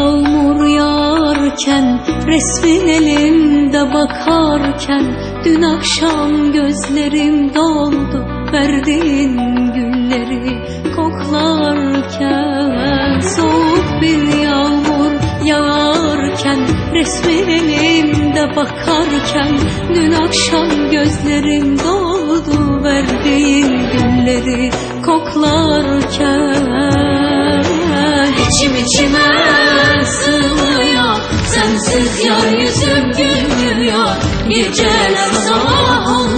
yağmur yağarken Resmin elimde bakarken Dün akşam gözlerim doldu Verdiğin gülleri koklarken. Soğuk bir yağmur yağarken Resmin elimde bakarken Dün akşam gözlerim doldu Verdiğin gülleri koklarken. Gülmüyor Geceler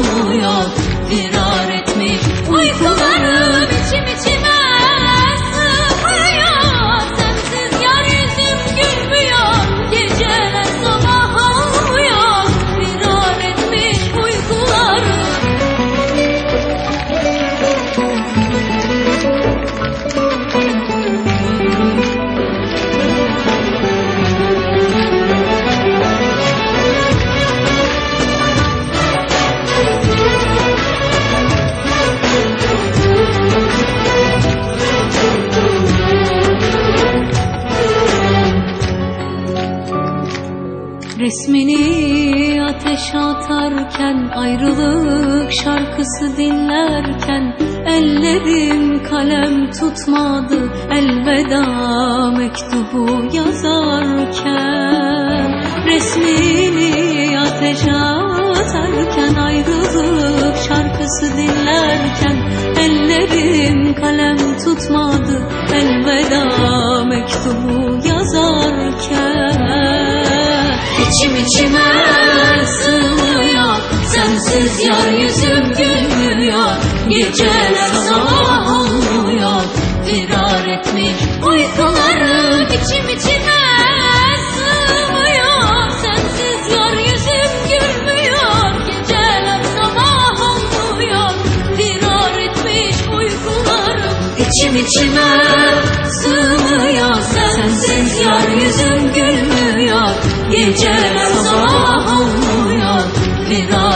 Resmini ateş atarken Ayrılık şarkısı dinlerken Ellerim kalem tutmadı Elveda mektubu yazarken. Resmini ateş atarken Ayrılık şarkısı dinlerken Ellerim kalem tutmadı Sensiz yeryüzüm gülmüyor Geceler sabah olmuyor Firar etmiş uykularım içim içime sığmıyor. Sensiz yeryüzüm gülmüyor Geceler sabah olmuyor Firar etmiş uykularım İçim içime sığmıyor. Sensiz yeryüzüm gülmüyor Geceler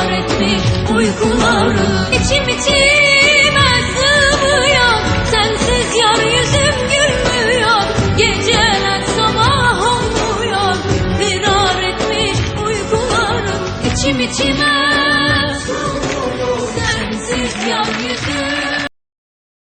Firar etmiş uykularım İçim içime sığmıyor Sensiz yeryüzüm gülmüyor. Geceler sabah olmuyor Firar etmiş uykularım İçim içime sığmıyor Sensiz yeryüzüm